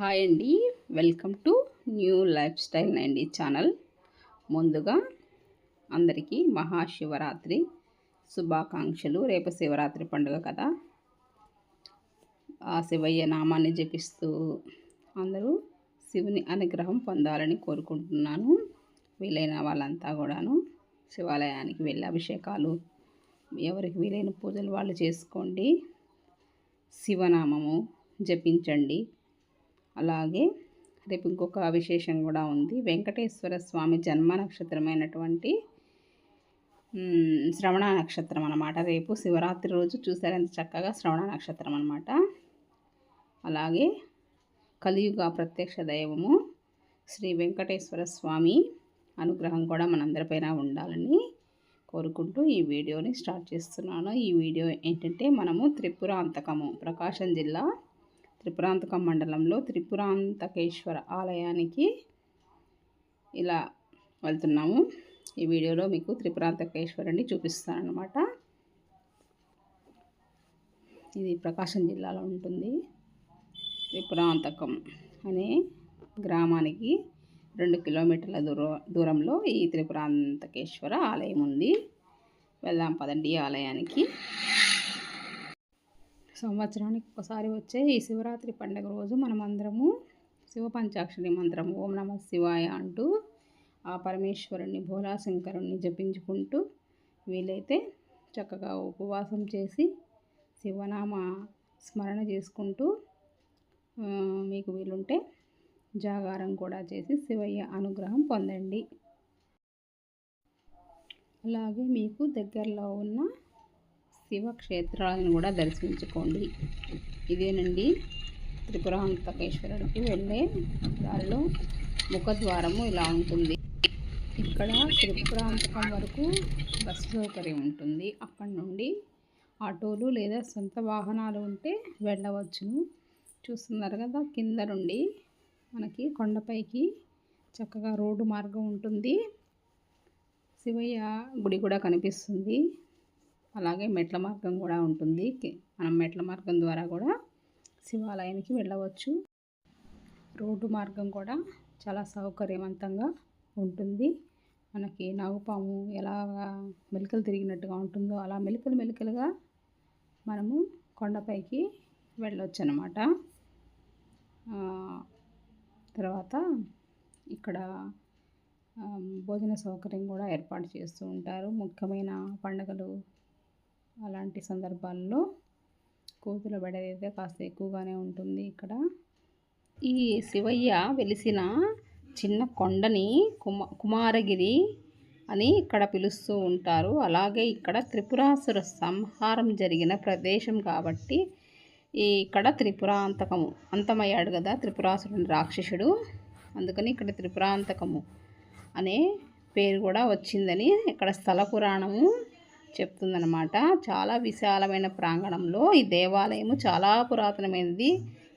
Hi అండి. Welcome to new lifestyle అండి channel. ముందుగా అందరికీ మహాశివరాత్రి శుభాకాంక్షలు. రేపు శివరాత్రి పండుగ కదా. ఆ శివయ్య నామాన్ని జపిస్తూ అందరూ శివుని అనుగ్రహం పొందాలని కోరుకుంటున్నాను. వీలైన వాళ్ళంతా కూడాను శివాలయానికి వెళ్ళి అభిషేకాలు ఎవరికి వీలైన పూజలు వాళ్ళు చేసుకోండి. శివనామము జపించండి. అలాగే రేపు ఇంకొక విశేషం కూడా ఉంది. వెంకటేశ్వర స్వామి జన్మ నక్షత్రమైనటువంటి శ్రవణ నక్షత్రం అనమాట రేపు శివరాత్రి రోజు చూసారంత చక్కగా శ్రవణ నక్షత్రం అనమాట అలాగే కలియుగ ప్రత్యక్ష దైవము శ్రీ వెంకటేశ్వర స్వామి అనుగ్రహం కూడా మనందరిపైన ఉండాలని కోరుకుంటూ ఈ వీడియోని స్టార్ట్ చేస్తున్నాను. ఈ వీడియో ఏంటంటే మనము త్రిపురాంతకము ప్రకాశం జిల్లా త్రిపురాంతకం మండలంలో త్రిపురాంతకేశ్వర ఆలయానికి ఇలా వెళ్తున్నాము. ఈ వీడియోలో మీకు త్రిపురాంతకేశ్వరుని చూపిస్తాను అనమాట ఇది ప్రకాశం జిల్లాలో ఉంటుంది. త్రిపురాంతకం అనే గ్రామానికి రెండు కిలోమీటర్ల దూర దూరంలో ఈ త్రిపురాంతకేశ్వర ఆలయం ఉంది. వెళ్దాం పదండి ఆలయానికి. సంవత్సరానికి ఒకసారి వచ్చే ఈ శివరాత్రి పండుగ రోజు మనమందరము శివ పంచాక్షరి మంత్రం ఓం నమ శివాయ అంటూ ఆ పరమేశ్వరుణ్ణి భోలాశంకరుణ్ణి జపించుకుంటూ వీలైతే చక్కగా ఉపవాసం చేసి శివనామ స్మరణ చేసుకుంటూ మీకు వీలుంటే జాగారం కూడా చేసి శివయ్య అనుగ్రహం పొందండి. అలాగే మీకు దగ్గరలో ఉన్న శివక్షేత్రాలను కూడా దర్శించుకోండి. ఇదేనండి త్రిపురాంతకేశ్వరుడికి వెళ్ళే దారిలో ముఖద్వారము ఇలా ఉంటుంది. ఇక్కడ త్రిపురాంతకం వరకు బస్సు సౌకర్యం ఉంటుంది. అక్కడ నుండి ఆటోలు లేదా సొంత వాహనాలు ఉంటే వెళ్ళవచ్చును. చూస్తున్నారు కదా కింద నుండి మనకి కొండపైకి చక్కగా రోడ్డు మార్గం ఉంటుంది. శివయ్య గుడి కూడా కనిపిస్తుంది. అలాగే మెట్ల మార్గం కూడా ఉంటుంది. మనం మెట్ల మార్గం ద్వారా కూడా శివాలయానికి వెళ్ళవచ్చు. రోడ్డు మార్గం కూడా చాలా సౌకర్యవంతంగా ఉంటుంది. మనకి నాగుపాము ఎలాగా మెలికలు తిరిగినట్టుగా ఉంటుందో అలా మెలికలు మెలికలుగా మనము కొండపైకి వెళ్ళొచ్చు అనమాట తర్వాత ఇక్కడ భోజన సౌకర్యం కూడా ఏర్పాటు చేస్తూ ఉంటారు. ముఖ్యమైన పండుగలు అలాంటి సందర్భాల్లో కోతుల బడి కాస్త ఎక్కువగానే ఉంటుంది ఇక్కడ. ఈ శివయ్య వెలిసిన చిన్న కొండని కుమ కుమారగిరి అని ఇక్కడ పిలుస్తూ ఉంటారు. అలాగే ఇక్కడ త్రిపురాసుర సంహారం జరిగిన ప్రదేశం కాబట్టి ఈ ఇక్కడ త్రిపురాంతకము అంతమయ్యాడు కదా త్రిపురాసురుని రాక్షసుడు. అందుకని ఇక్కడ త్రిపురాంతకము అనే పేరు కూడా వచ్చిందని ఇక్కడ స్థల పురాణము చెప్తుందనమాట చాలా విశాలమైన ప్రాంగణంలో ఈ దేవాలయము చాలా పురాతనమైనది.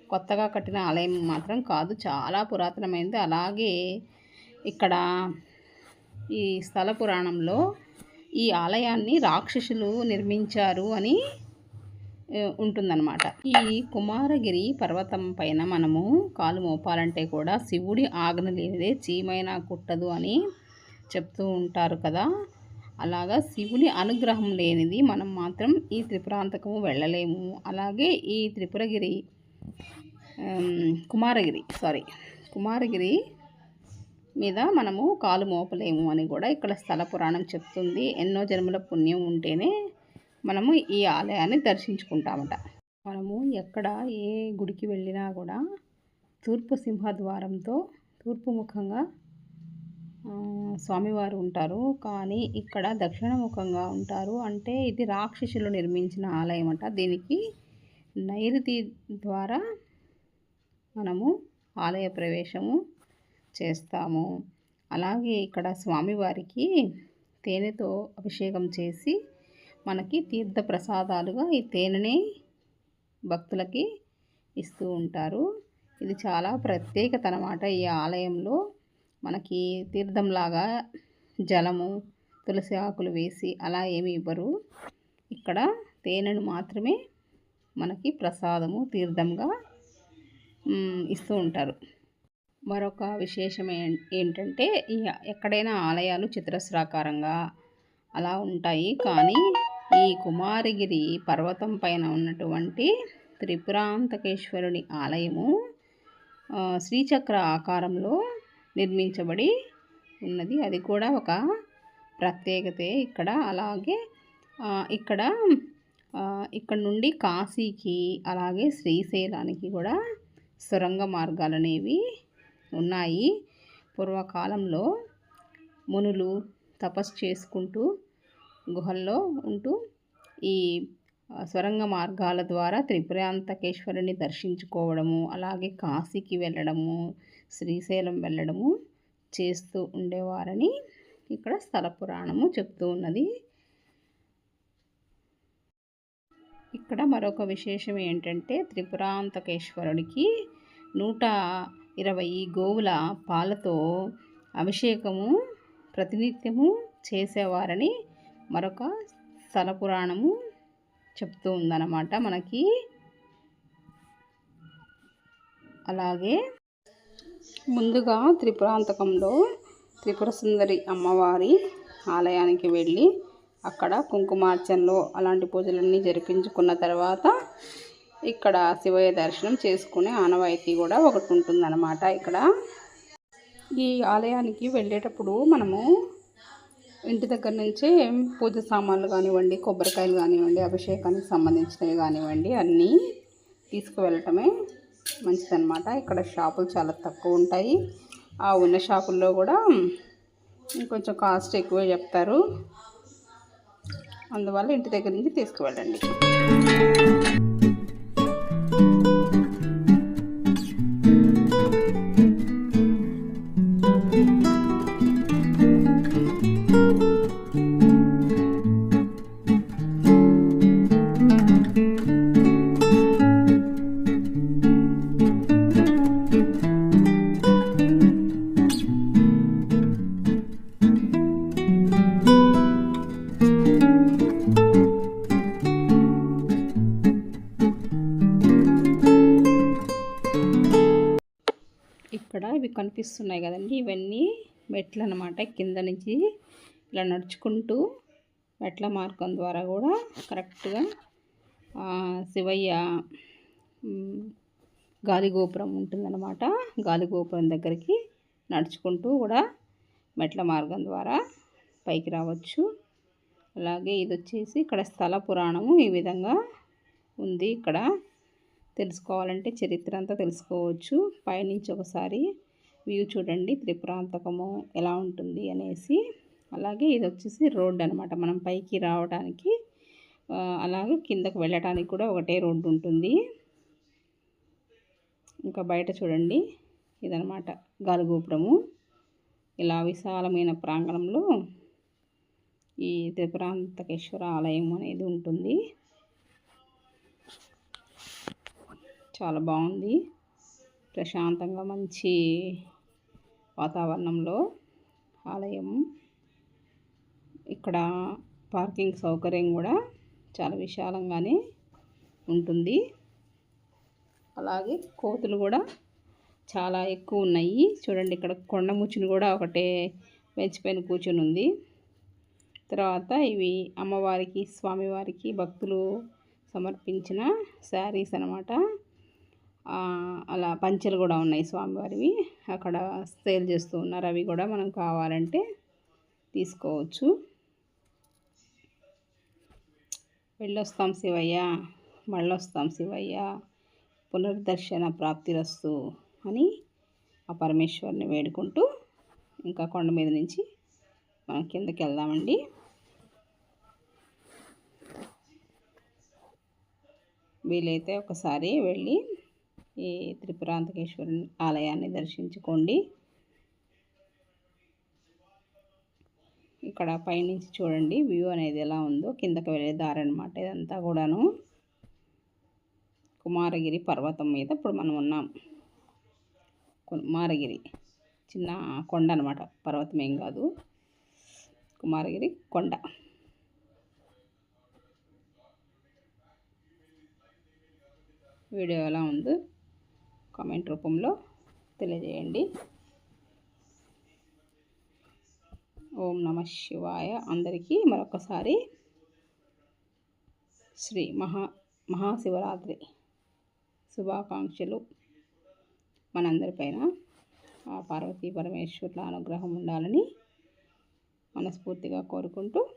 కొత్తగా కట్టిన ఆలయం మాత్రం కాదు చాలా పురాతనమైనది. అలాగే ఇక్కడ ఈ స్థల పురాణంలో ఈ ఆలయాన్ని రాక్షసులు నిర్మించారు అని ఉంటుందన్నమాట. ఈ కుమారగిరి పర్వతం పైన మనము కాలు మోపాలంటే కూడా శివుడి ఆజ్ఞ లేనిదే చీమైనా కుట్టదు అని చెప్తూ ఉంటారు కదా. అలాగా శివుని అనుగ్రహం లేనిది మనం మాత్రం ఈ త్రిపురాంతకము వెళ్ళలేము. అలాగే ఈ త్రిపురగిరి కుమారగిరి సారీ కుమారగిరి మీద మనము కాలు మోపలేము అని కూడా ఇక్కడ స్థల పురాణం చెప్తుంది. ఎన్నో జన్మల పుణ్యం ఉంటేనే మనము ఈ ఆలయాన్ని దర్శించుకుంటామట. మనము ఎక్కడ ఏ గుడికి వెళ్ళినా కూడా తూర్పు సింహద్వారంతో తూర్పు ముఖంగా స్వామివారు ఉంటారు. కానీ ఇక్కడ దక్షిణముఖంగా ఉంటారు. అంటే ఇది రాక్షసులు నిర్మించిన ఆలయం అంట. దీనికి నైరుతి ద్వారా మనము ఆలయ ప్రవేశము చేస్తాము. అలాగే ఇక్కడ స్వామివారికి తేనెతో అభిషేకం చేసి మనకి తీర్థ ప్రసాదాలుగా ఈ తేనెని భక్తులకి ఇస్తూ ఉంటారు. ఇది చాలా ప్రత్యేకత అన్నమాట ఈ ఆలయంలో. మనకి తీర్థంలాగా జలము తులసి ఆకులు వేసి అలా ఏమి ఇవ్వరు. ఇక్కడ తేనెను మాత్రమే మనకి ప్రసాదము తీర్థంగా ఇస్తూ ఉంటారు. మరొక విశేషం ఏంటంటే ఎక్కడైనా ఆలయాలు చిత్రస్రాకారంగా అలా ఉంటాయి. కానీ ఈ కుమారగిరి పర్వతం పైన ఉన్నటువంటి త్రిపురాంతకేశ్వరుని ఆలయము శ్రీచక్ర ఆకారంలో నిర్మించబడి ఉన్నది. అది కూడా ఒక ప్రత్యేకతే ఇక్కడ. అలాగే ఇక్కడ ఇక్కడ నుండి కాశీకి అలాగే శ్రీశైలానికి కూడా సొరంగ మార్గాలు అనేవి ఉన్నాయి. పూర్వకాలంలో మునులు తపస్సు చేసుకుంటూ గుహల్లో ఉంటూ ఈ సొరంగ మార్గాల ద్వారా త్రిపురాంతకేశ్వరుని దర్శించుకోవడము అలాగే కాశీకి వెళ్ళడము శ్రీశైలం వెళ్ళడము చేస్తూ ఉండేవారని ఇక్కడ స్థల పురాణము చెప్తూ ఉన్నది. ఇక్కడ మరొక విశేషం ఏంటంటే త్రిపురాంతకేశ్వరుడికి నూట ఇరవై గోవుల పాలతో అభిషేకము ప్రతినిత్యము చేసేవారని మరొక స్థల పురాణము చెప్తూ ఉందన్నమాట మనకి. అలాగే ముందుగా త్రిపురాంతకంలో త్రిపుర సుందరి అమ్మవారి ఆలయానికి వెళ్ళి అక్కడ కుంకుమార్చనలో అలాంటి పూజలన్నీ జరిపించుకున్న తర్వాత ఇక్కడ శివయ్య దర్శనం చేసుకునే ఆనవాయితీ కూడా ఒకటి ఉంటుందన్నమాట ఇక్కడ. ఈ ఆలయానికి వెళ్ళేటప్పుడు మనము ఇంటి దగ్గర నుంచే పూజ సామాన్లు కానివ్వండి కొబ్బరికాయలు కానివ్వండి అభిషేకానికి సంబంధించినవి కానివ్వండి అన్నీ తీసుకువెళ్ళటమే మంచిదన్నమాట. ఇక్కడ షాపులు చాలా తక్కువ ఉంటాయి. ఆ ఉన్న షాపుల్లో కూడా కొంచెం కాస్ట్ ఎక్కువ చెప్తారు. అందువల్ల ఇంటి దగ్గర నుంచి తీసుకువెళ్ళండి. ఇక్కడ ఇవి కనిపిస్తున్నాయి కదండి. ఇవన్నీ మెట్లు అనమాట కింద నుంచి ఇలా నడుచుకుంటూ మెట్ల మార్గం ద్వారా కూడా కరెక్ట్గా శివయ్య గాలిగోపురం ఉంటుందన్నమాట. గాలిగోపురం దగ్గరికి నడుచుకుంటూ కూడా మెట్ల మార్గం ద్వారా పైకి రావచ్చు. అలాగే ఇది వచ్చేసి ఇక్కడ స్థల పురాణము ఈ విధంగా ఉంది. ఇక్కడ తెలుసుకోవాలంటే చరిత్ర అంతా తెలుసుకోవచ్చు. పైనుంచి ఒకసారి వ్యూ చూడండి త్రిపురాంతకము ఎలా ఉంటుంది అనేసి. అలాగే ఇది వచ్చేసి రోడ్డు అనమాట మనం పైకి రావడానికి అలాగే కిందకు వెళ్ళటానికి కూడా ఒకటే రోడ్డు ఉంటుంది. ఇంకా బయట చూడండి ఇదనమాట గాలిగోపురము. ఇలా విశాలమైన ప్రాంగణంలో ఈ త్రిపురాంతకేశ్వర ఆలయం అనేది ఉంటుంది. చాలా బాగుంది. ప్రశాంతంగా మంచి వాతావరణంలో ఆలయం. ఇక్కడ పార్కింగ్ సౌకర్యం కూడా చాలా విశాలంగానే ఉంటుంది. అలాగే కోతులు కూడా చాలా ఎక్కువ ఉన్నాయి. చూడండి ఇక్కడ కొండ ముచ్చుని కూడా ఒకటే పెంచిపోయిన కూర్చొని ఉంది. తర్వాత ఇవి అమ్మవారికి స్వామివారికి భక్తులు సమర్పించిన శారీస్ అనమాట అలా పంచెలు కూడా ఉన్నాయి స్వామివారివి. అక్కడ సేల్ చేస్తూ ఉన్నారు. అవి కూడా మనం కావాలంటే తీసుకోవచ్చు. వెళ్ళొస్తాం శివయ్య. మళ్ళొస్తాం శివయ్య. పునర్దర్శన ప్రాప్తిరస్తు అని ఆ పరమేశ్వరిని వేడుకుంటూ ఇంకా కొండ మీద నుంచి మనం కిందకి వెళ్దామండి. వీలైతే ఒకసారి వెళ్ళి ఈ త్రిపురాంతకేశ్వరి ఆలయాన్ని దర్శించుకోండి. ఇక్కడ పైనుంచి చూడండి వ్యూ అనేది ఎలా ఉందో. కిందకి వెళ్ళే దారి అనమాట ఇదంతా కూడాను. కుమారగిరి పర్వతం మీద ఇప్పుడు మనం ఉన్నాం. కుమారగిరి చిన్న కొండ అనమాట పర్వతం ఏం కాదు. కుమారగిరి కొండ. వీడియో ఎలా ఉందో కామెంట్ రూపంలో తెలియజేయండి. ఓం నమ శివాయ. అందరికీ మరొకసారి శ్రీ మహా మహాశివరాత్రి శుభాకాంక్షలు. మనందరిపైన ఆ పార్వతీ పరమేశ్వరుల అనుగ్రహం ఉండాలని మనస్ఫూర్తిగా కోరుకుంటూ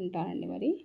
ఉంటానండి మరి.